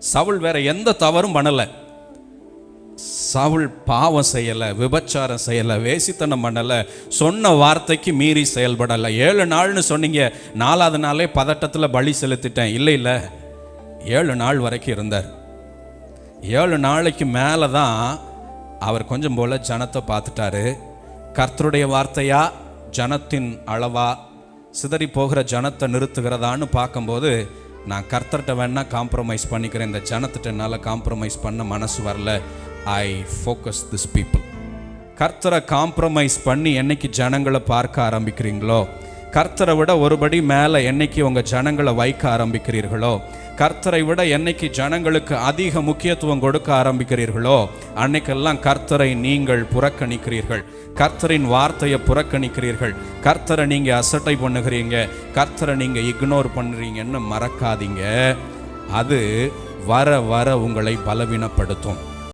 சவுல் வேற எந்த தவறும் பண்ணலை. சவுல் பாவம் செய்யலை விபச்சாரம் செய்யலை வேசித்தனம் பண்ணலை சொன்ன வார்த்தைக்கு மீறி செயல்படலை. ஏழு நாள்னு சொன்னீங்க நாலாவது நாளே பதட்டத்தில் பலி செலுத்திட்டேன். இல்லை இல்லை. ஏழு நாள் வரைக்கும் இருந்தார். ஏழு நாளைக்கு மேலே தான் அவர் கொஞ்சம் போல ஜனத்தை பார்த்துட்டாரு. கர்த்தருடைய வார்த்தையா ஜனத்தின் அளவா சிதறி போகிற ஜனத்தை நிறுத்துகிறதான்னு பார்க்கும்போது நான் கர்த்தர்கிட்ட வேணால் காம்ப்ரமைஸ் பண்ணிக்கிறேன். இந்த ஜனத்திட்ட என்னால் காம்ப்ரமைஸ் பண்ண மனசு வரல. ஐ ஃபோக்கஸ் திஸ் பீப்புள் கர்த்தரை காம்ப்ரமைஸ் பண்ணி என்னைக்கு ஜனங்களை பார்க்க ஆரம்பிக்கிறீங்களோ கர்த்தரை விட ஒருபடி மேலே என்னைக்கு உங்கள் ஜனங்களை வைக்க ஆரம்பிக்கிறீர்களோ கர்த்தரை விட என்னைக்கு ஜனங்களுக்கு அதிக முக்கியத்துவம் கொடுக்க ஆரம்பிக்கிறீர்களோ அன்னைக்கெல்லாம் கர்த்தரை நீங்கள் புறக்கணிக்கிறீர்கள். கர்த்தரின் வார்த்தையை புறக்கணிக்கிறீர்கள். கர்த்தரை நீங்கள் அசட்டை பண்ணுகிறீங்க. கர்த்தரை நீங்கள் இக்னோர் பண்ணுறீங்கன்னு மறக்காதீங்க. அது வர வர உங்களை பலவீனப்படுத்தும்.